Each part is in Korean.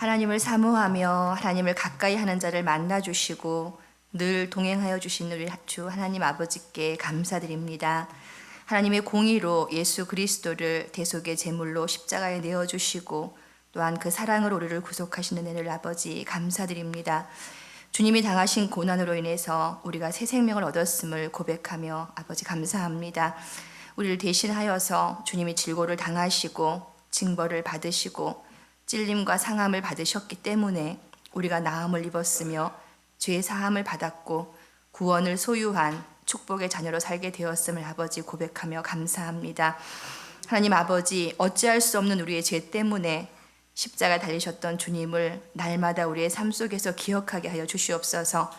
하나님을 사모하며 하나님을 가까이 하는 자를 만나 주시고 늘 동행하여 주신 우리 주 하나님 아버지께 감사드립니다. 하나님의 공의로 예수 그리스도를 대속의 제물로 십자가에 내어 주시고 또한 그 사랑으로 우리를 구속하시는 은혜를 아버지 감사드립니다. 주님이 당하신 고난으로 인해서 우리가 새 생명을 얻었음을 고백하며 아버지 감사합니다. 우리를 대신하여서 주님이 질고를 당하시고 징벌을 받으시고 찔림과 상함을 받으셨기 때문에 우리가 나음을 입었으며 죄 사함을 받았고 구원을 소유한 축복의 자녀로 살게 되었음을 아버지 고백하며 감사합니다. 하나님 아버지 어찌할 수 없는 우리의 죄 때문에 십자가 달리셨던 주님을 날마다 우리의 삶 속에서 기억하게 하여 주시옵소서.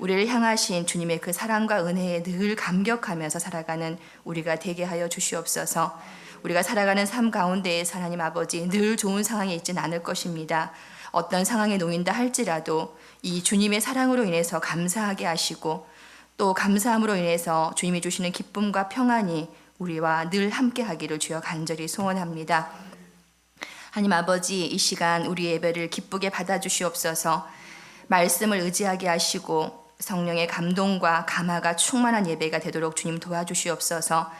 우리를 향하신 주님의 그 사랑과 은혜에 늘 감격하면서 살아가는 우리가 되게 하여 주시옵소서. 우리가 살아가는 삶 가운데에서 하나님 아버지 늘 좋은 상황에 있진 않을 것입니다. 어떤 상황에 놓인다 할지라도 이 주님의 사랑으로 인해서 감사하게 하시고 또 감사함으로 인해서 주님이 주시는 기쁨과 평안이 우리와 늘 함께 하기를 주여 간절히 소원합니다. 하나님 아버지 이 시간 우리 예배를 기쁘게 받아 주시옵소서. 말씀을 의지하게 하시고 성령의 감동과 감화가 충만한 예배가 되도록 주님 도와주시옵소서.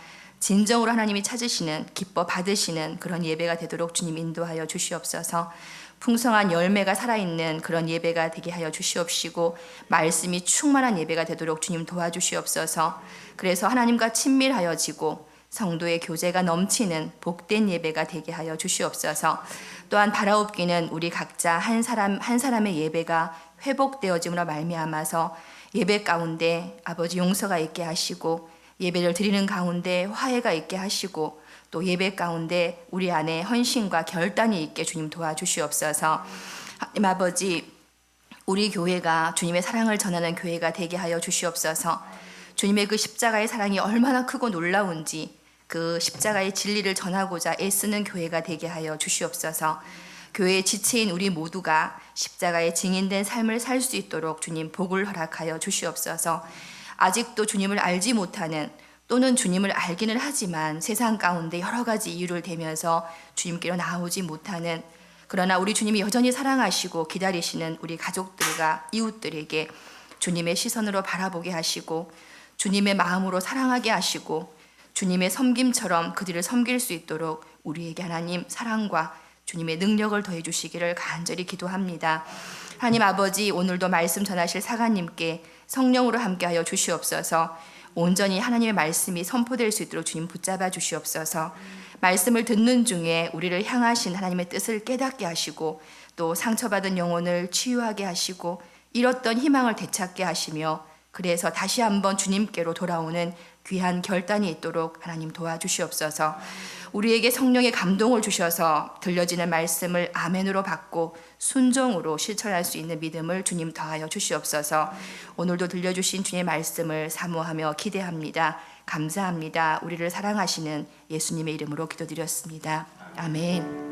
진정으로 하나님이 찾으시는 기뻐 받으시는 그런 예배가 되도록 주님 인도하여 주시옵소서. 풍성한 열매가 살아있는 그런 예배가 되게 하여 주시옵시고 말씀이 충만한 예배가 되도록 주님 도와주시옵소서. 그래서 하나님과 친밀하여지고 성도의 교제가 넘치는 복된 예배가 되게 하여 주시옵소서. 또한 바라옵기는 우리 각자 한 사람 한 사람의 예배가 회복되어짐으로 말미암아서 예배 가운데 아버지 용서가 있게 하시고 예배를 드리는 가운데 화해가 있게 하시고 또 예배 가운데 우리 안에 헌신과 결단이 있게 주님 도와주시옵소서. 하나님 아버지 우리 교회가 주님의 사랑을 전하는 교회가 되게 하여 주시옵소서. 주님의 그 십자가의 사랑이 얼마나 크고 놀라운지 그 십자가의 진리를 전하고자 애쓰는 교회가 되게 하여 주시옵소서. 교회의 지체인 우리 모두가 십자가의 증인된 삶을 살 수 있도록 주님 복을 허락하여 주시옵소서. 아직도 주님을 알지 못하는 또는 주님을 알기는 하지만 세상 가운데 여러 가지 이유를 대면서 주님께로 나오지 못하는 그러나 우리 주님이 여전히 사랑하시고 기다리시는 우리 가족들과 이웃들에게 주님의 시선으로 바라보게 하시고 주님의 마음으로 사랑하게 하시고 주님의 섬김처럼 그들을 섬길 수 있도록 우리에게 하나님 사랑과 주님의 능력을 더해 주시기를 간절히 기도합니다. 하나님 아버지 오늘도 말씀 전하실 사관님께 성령으로 함께하여 주시옵소서. 온전히 하나님의 말씀이 선포될 수 있도록 주님 붙잡아 주시옵소서. 말씀을 듣는 중에 우리를 향하신 하나님의 뜻을 깨닫게 하시고 또 상처받은 영혼을 치유하게 하시고 잃었던 희망을 되찾게 하시며 그래서 다시 한번 주님께로 돌아오는 귀한 결단이 있도록 하나님 도와주시옵소서. 우리에게 성령의 감동을 주셔서 들려지는 말씀을 아멘으로 받고 순종으로 실천할 수 있는 믿음을 주님 더하여 주시옵소서. 오늘도 들려주신 주님의 말씀을 사모하며 기대합니다. 감사합니다. 우리를 사랑하시는 예수님의 이름으로 기도드렸습니다. 아멘.